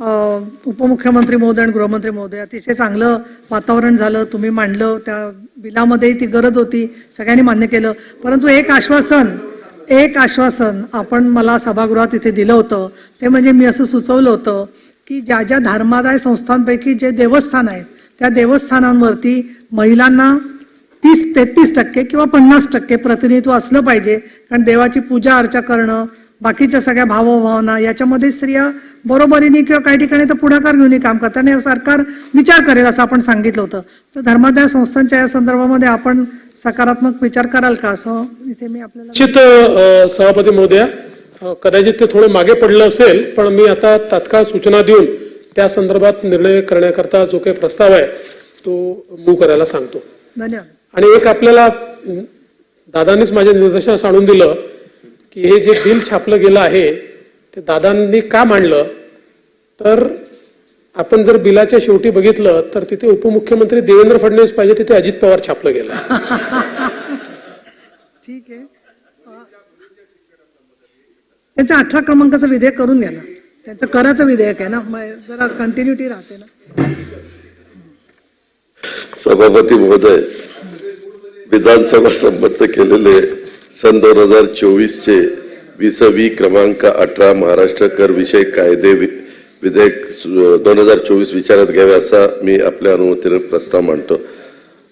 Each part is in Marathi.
उपमुख्यमंत्री महोदय आणि गृहमंत्री महोदय अतिशय चांगलं वातावरण झालं तुम्ही मांडलं त्या बिलामध्ये ती गरज होती सगळ्यांनी मान्य केलं. परंतु एक आश्वासन एक आश्वासन आपण मला सभागृहात इथे दिलं होतं. ते म्हणजे मी असं सुचवलं होतं की ज्या ज्या धर्मादाय संस्थांपैकी जे देवस्थान आहेत त्या देवस्थानांवरती महिलांना तीस तेहतीस टक्के किंवा पन्नास टक्के प्रतिनिधित्व असलं पाहिजे. कारण देवाची पूजा अर्चा करणं बाकीच्या सगळ्या भावभावना याच्यामध्ये स्त्रिया बरोबरीने किंवा काही ठिकाणी तर पुढाकार घेऊन काम करतात. आणि सरकार विचार करेल असं आपण सांगितलं होतं. तर धर्मादाय संस्थांच्या या संदर्भामध्ये आपण सकारात्मक विचार कराल का असं इथे मी आपल्याला निश्चित सभापती महोदया कदाचित ते थोडं मागे पडलं असेल पण मी आता तात्काळ सूचना देऊन त्या संदर्भात निर्णय करण्याकरता जो काही प्रस्ताव आहे तो मूव करायला सांगतो. धन्यवाद. आणि एक आपल्याला दादांनीच माझ्या निदर्शनास आणून दिलं की हे जे बिल छापलं गेलं आहे ते दादांनी का मांडलं? तर आपण जर बिलाच्या शेवटी बघितलं तर तिथे उपमुख्यमंत्री देवेंद्र फडणवीस पाहिजे तिथे अजित पवार छापलं गेलं. ठीक आहे. त्यांचं अठरा क्रमांकाचं विधेयक करून घ्या ना. त्यांचं कराचं विधेयक आहे ना. जरा कंटिन्युटी राहते ना. सभापती महोदय विधानसभा संमत केलेले सन दोन हजार चोवीसचे विसवी क्रमांक अठरा महाराष्ट्र कर विषय कायदे वि- विधेयक दोन हजार चोवीस विचारात घ्यावे असा मी आपल्या अनुमतीने प्रस्ताव मांडतो.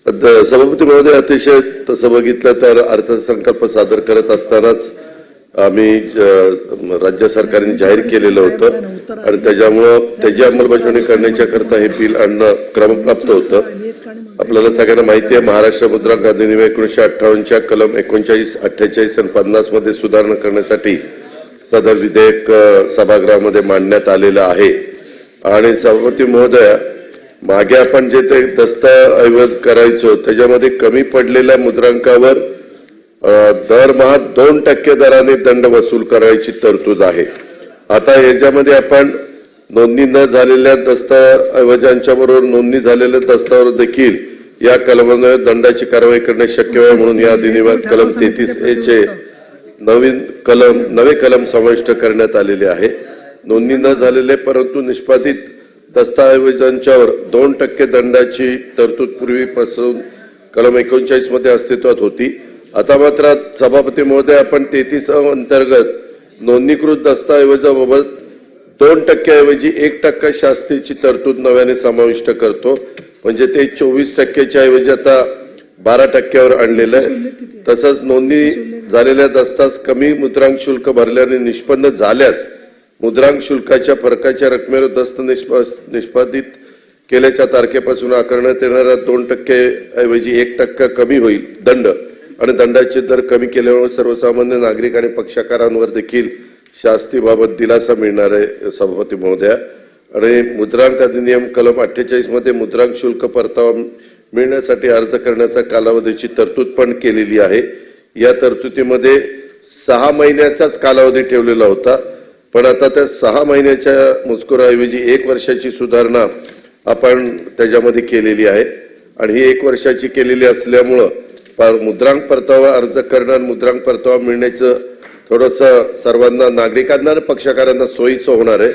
द- सभापती महोदय अतिशय तसं बघितलं तर अर्थसंकल्प सादर करत असतानाच आम्ही राज्य सरकारने जाहीर केलेलं होतं. आणि त्याच्यामुळं त्याची अंमलबजावणी करण्याच्या करता हे बिल आणणं क्रमप्राप्त होतं. आपल्याला सगळ्यांना माहिती आहे महाराष्ट्र मुद्रांक अधिनियम एकोणीशे अठ्ठावन्नच्या कलम एकोणचाळीस अठ्ठेचाळीस आणि पन्नासमध्ये सुधारणा करण्यासाठी सदर विधेयक सभागृहामध्ये मांडण्यात आलेलं आहे. आणि सभापती महोदय मागे आपण जे ते दस्तऐवज करायचो त्याच्यामध्ये कमी पडलेल्या मुद्रांकावर दरमहा दोन टक्के दराने दंड वसूल करायची तरतूद आहे. आता याच्यामध्ये आपण नोंदणी न झालेल्या दस्तऐवजांच्या बरोबर नोंदणी झालेल्या दस्तावर देखील या कलमान्वये दंडाची कारवाई करणे शक्य आहे म्हणून या अधिनियमात कलम तेहतीस ए चे नवीन कलम नवे कलम समाविष्ट करण्यात आलेले आहे. नोंदणी न झालेले परंतु निष्पादित दस्ताऐवजांच्यावर दोन टक्के दंडाची तरतूद पूर्वीपासून कलम एकोणचाळीसमध्ये अस्तित्वात होती. आता मात्र सभापती महोदय आपण तेहतीस अंतर्गत नोंदणीकृत दस्ताऐवजाबाबत दोन टक्क्याऐवजी एक टक्का शास्तीची तरतूद नव्याने समाविष्ट करतो. म्हणजे ते चोवीस टक्क्याच्या ऐवजी आता बारा टक्क्यावर आणलेलं आहे. तसंच नोंदणी झालेल्या दस्तास कमी मुद्रांक शुल्क भरल्याने निष्पन्न झाल्यास मुद्रांक शुल्काच्या फरकाच्या रकमेवर दस्त निष्पा निष्पादित केल्याच्या तारखेपासून आकारण्यात येणाऱ्या दोन टक्के ऐवजी एक टक्का कमी होईल. दंड. आणि दंडाचे दर कमी केल्यामुळे सर्वसामान्य नागरिक आणि पक्षकारांवर देखील शास्तीबाबत दिलासा मिळणार आहे सभापती महोदया. आणि मुद्रांक अधिनियम कलम अठ्ठेचाळीसमध्ये मुद्रांक शुल्क परतावा मिळण्यासाठी अर्ज करण्याचा कालावधीची तरतूद पण केलेली आहे. या तरतुदीमध्ये सहा महिन्याचाच कालावधी ठेवलेला होता. पण आता त्या सहा महिन्याच्या मजकुराऐवजी एक वर्षाची सुधारणा आपण त्याच्यामध्ये केलेली आहे. आणि ही एक वर्षाची केलेली असल्यामुळं मुद्रांक परतावा अर्ज करणं मुद्रांक परतावा मिळण्याचं थोडस सर्वांना नागरिकांना आणि पक्षकारांना सोयीचं होणार आहे.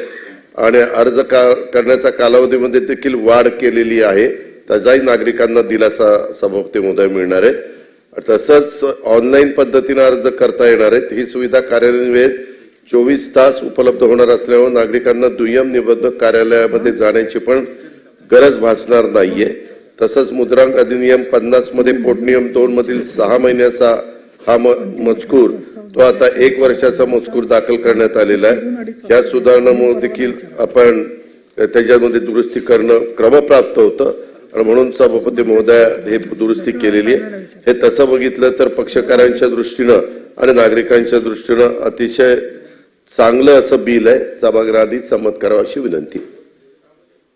आणि अर्ज का करण्याचा कालावधीमध्ये देखील वाढ केलेली आहे. त्याचाही नागरिकांना दिलासा सभापती महोदय मिळणार आहे. तसंच ऑनलाईन पद्धतीनं अर्ज करता येणार आहेत. ही सुविधा कार्यान्वित चोवीस तास उपलब्ध होणार असल्यामुळे नागरिकांना दुय्यम निबंधक कार्यालयामध्ये जाण्याची पण गरज भासणार नाहीये. तसंच मुद्रांक अधिनियम पन्नासमध्ये पोटनियम दोन मधील सहा महिन्याचा हा म- मजकूर तो आता एक वर्षाचा मजकूर दाखल करण्यात आलेला आहे. या सुधारणामुळे देखील आपण त्याच्यामध्ये दुरुस्ती करणं क्रमप्राप्त होतं. आणि म्हणून सभापती महोदया हे दुरुस्ती केलेली आहे. हे तसं बघितलं तर पक्षकारांच्या दृष्टीनं आणि नागरिकांच्या दृष्टीनं अतिशय चांगलं असं बिल आहे. सभागृहाने संमत करावं अशी विनंती.